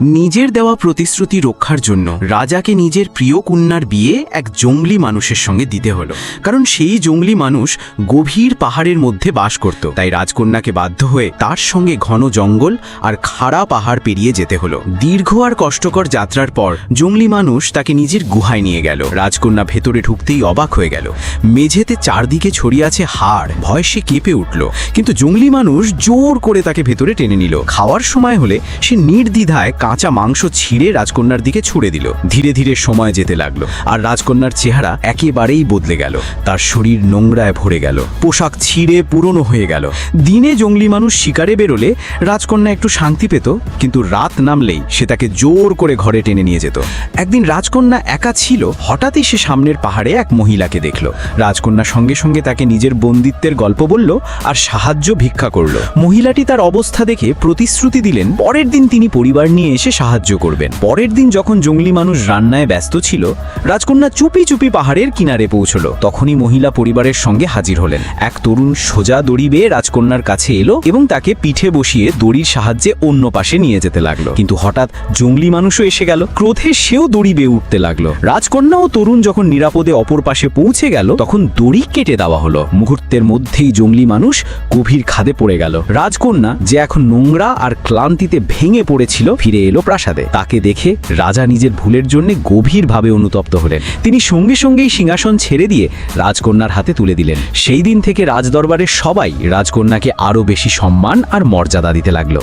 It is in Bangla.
নিজের দেওয়া প্রতিশ্রুতি রক্ষার জন্য রাজাকে নিজের প্রিয় কন্যার বিয়ে এক জঙ্গলি মানুষের সঙ্গে দিতে হলো। কারণ সেই জঙ্গলি মানুষ গভীর পাহাড়ের মধ্যে বাস করত। তাই রাজকন্যাকে বাধ্য হয়ে তার সঙ্গে ঘন জঙ্গল আর খাড়া পাহাড় পেরিয়ে যেতে হলো। দীর্ঘ আর কষ্টকর যাত্রার পর জঙ্গলি মানুষ তাকে নিজের গুহায় নিয়ে গেল। রাজকন্যা ভেতরে ঢুকতেই অবাক হয়ে গেল। মেঝেতে চারদিকে ছড়িয়ে আছে হাড়। ভয় সে কেঁপে উঠল। কিন্তু জঙ্গলি মানুষ জোর করে তাকে ভেতরে টেনে নিল। খাওয়ার সময় হলে সে নির্দ্বিধায় কাঁচা মাংস ছিঁড়ে রাজকন্যার দিকে ছুড়ে দিল। ধীরে ধীরে সময় যেতে লাগল, আর রাজকন্যার চেহারা একেবারেই বদলে গেল। তার শরীর নোংরায় ভরে গেল, পোশাক ছিঁড়ে পুরনো হয়ে গেল। দিনে জঙ্গলি মানুষ শিকারে বেরোলে রাজকন্যা একটু শান্তি পেত, কিন্তু রাত নামলেই সে তাকে জোর করে ঘরে টেনে নিয়ে যেত। একদিন রাজকন্যা একা ছিল, হঠাৎই সে সামনের পাহাড়ে এক মহিলাকে দেখল। রাজকন্যা সঙ্গে সঙ্গে তাকে নিজের বন্দিত্বের গল্প বলল আর সাহায্য ভিক্ষা করল। মহিলাটি তার অবস্থা দেখে প্রতিশ্রুতি দিলেন, পরের দিন তিনি পরিবার নিয়ে এসে সাহায্য করবেন। পরের দিন যখন জঙ্গলি মানুষ রান্নায় ব্যস্ত ছিল, রাজকন্যা চুপি চুপি পাহাড়ের কিনারে পৌঁছলো। তখনই মহিলা পরিবারের সঙ্গে হাজির হলেন। এক তরুণ সোজা দড়ি বেয়ে রাজকন্যার কাছে এলো এবং তাকে পিঠে বসিয়ে দড়ির সাহায্যে অন্য পাশে নিয়ে যেতে লাগল। কিন্তু হঠাৎ জঙ্গলি মানুষও এসে গেল। ক্রোধে সেও দড়ি বেয়ে উঠতে লাগল। রাজকন্যা ও তরুণ যখন নিরাপদে অপর পাশে পৌঁছে গেল, তখন দড়ি কেটে দেওয়া হলো। মুহূর্তের মধ্যেই জঙ্গলি মানুষ গভীর খাদে পড়ে গেল। রাজকন্যা যে এখন নোংরা আর ক্লান্তিতে ভেঙে পড়েছিল ফিরে এলো প্রাসাদে। তাকে দেখে রাজা নিজের ভুলের জন্য গভীরভাবে অনুতপ্ত হলেন। তিনি সঙ্গে সঙ্গেই সিংহাসন ছেড়ে দিয়ে রাজকন্যার হাতে তুলে দিলেন। সেই দিন থেকে রাজদরবারের সবাই রাজকন্যাকে আরও বেশি সম্মান আর মর্যাদা দিতে লাগল।